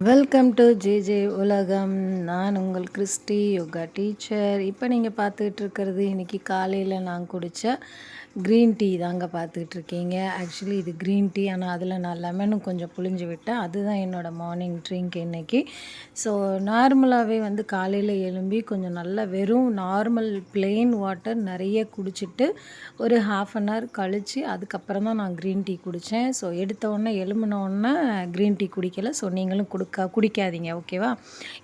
Welcome to J J உலகம் நான் உங்கள் கிறிஸ்டி யோகா டீச்சர் இப்போ நீங்கள் பார்த்துக்கிட்டு இருக்கிறது இன்றைக்கி காலையில் நான் குடித்த க்ரீன் டீ தாங்க பார்த்துக்கிட்டு இருக்கீங்க ஆக்சுவலி இது க்ரீன் டீ ஆனால் அதில் நான் லெமனும் கொஞ்சம் புழிஞ்சு விட்டேன். அதுதான் என்னோடய மார்னிங் ட்ரிங்க் இன்றைக்கி ஸோ நார்மலாகவே வந்து காலையில் எழும்பி கொஞ்சம் நல்லா வெறும் நார்மல் பிளெயின் வாட்டர் நிறைய குடிச்சிட்டு ஒரு ஹாஃப் அன் ஹவர் கழித்து அதுக்கப்புறம் தான் நான் க்ரீன் டீ குடித்தேன் ஸோ எடுத்த உடனே எழும்பினோடனே க்ரீன் டீ குடிக்கலை. ஸோ நீங்களும் கொடு க குடிக்காதீங்க ஓகேவா?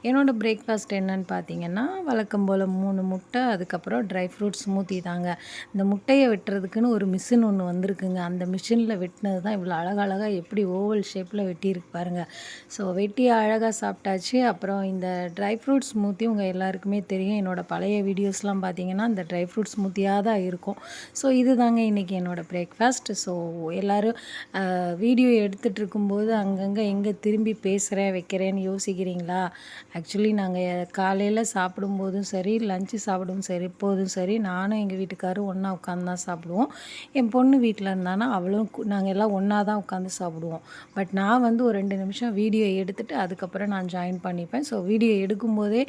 என்னோடய பிரேக்ஃபாஸ்ட் என்னன்னு பார்த்தீங்கன்னா வழக்கம் போல் மூணு முட்டை அதுக்கப்புறம் ட்ரை ஃப்ரூட் ஸ்மூத்தி தாங்க. இந்த முட்டையை வெட்டுறதுக்குன்னு ஒரு மிஷின் ஒன்று வந்திருக்குங்க. அந்த மிஷினில் வெட்டினது தான் இவ்வளோ அழகழகாக எப்படி ஓவல் ஷேப்பில் வெட்டியிருக்கு பாருங்கள் ஸோ வெட்டி அழகாக சாப்பிட்டாச்சு. அப்புறம் இந்த ட்ரை ஃப்ரூட் ஸ்மூத்தி உங்கள் எல்லாருக்குமே தெரியும். என்னோடய பழைய வீடியோஸ்லாம் பார்த்தீங்கன்னா இந்த ட்ரை ஃப்ரூட் ஸ்மூத்தியாக தான் இருக்கும். ஸோ இது தாங்க இன்றைக்கி என்னோடய பிரேக்ஃபாஸ்ட் ஸோ எல்லோரும் வீடியோ எடுத்துகிட்டு இருக்கும்போது அங்கங்கே எங்கே திரும்பி பேசுகிறேன் வைக்கிறேன்னு யோசிக்கிறீங்களா? ஆக்சுவலி நாங்கள் காலையில் சாப்பிடும்போதும் சரி லஞ்சு சாப்பிடும் சரி போதும் சரி நானும் எங்கள் வீட்டுக்காரும் ஒன்றா உட்காந்து தான் சாப்பிடுவோம். என் பொண்ணு வீட்டில் இருந்தானா அவளும் நாங்கள் எல்லாம் ஒன்றா தான் உட்காந்து சாப்பிடுவோம். பட் நான் வந்து ஒரு ரெண்டு நிமிஷம் வீடியோ எடுத்துகிட்டு அதுக்கப்புறம் நான் ஜாயின் பண்ணிப்பேன். ஸோ வீடியோ எடுக்கும்போதே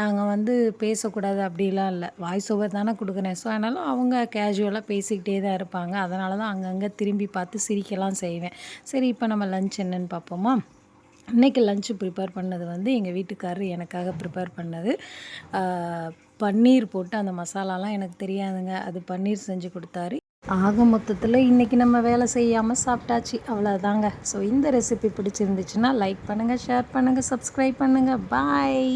நாங்கள் வந்து பேசக்கூடாது அப்படிலாம் இல்லை. வாய்ஸ் ஓவர் தானே கொடுக்குறேன். ஸோ அதனால் அவங்க கேஷுவலாக பேசிக்கிட்டே தான் இருப்பாங்க. அதனால தான் அங்கங்கே திரும்பி பார்த்து சிரிக்கலாம் செய்வேன். சரி இப்போ நம்ம லஞ்ச் என்னன்னு பார்ப்போமா? இன்றைக்கி லஞ்சு ப்ரிப்பேர் பண்ணது வந்து எங்கள் வீட்டுக்காரர் எனக்காக ப்ரிப்பேர் பண்ணது. பன்னீர் போட்டு அந்த மசாலாலாம் எனக்கு தெரியாதுங்க. அது பன்னீர் செஞ்சு கொடுத்தாரு. ஆக மொத்தத்தில் இன்றைக்கி நம்ம வேலை செய்யாமல் சாப்பிட்டாச்சு. அவ்வளோதாங்க ஸோ இந்த ரெசிபி பிடிச்சிருந்துச்சுன்னா லைக் பண்ணுங்கள் ஷேர் பண்ணுங்கள் சப்ஸ்கிரைப் பண்ணுங்கள் பாய்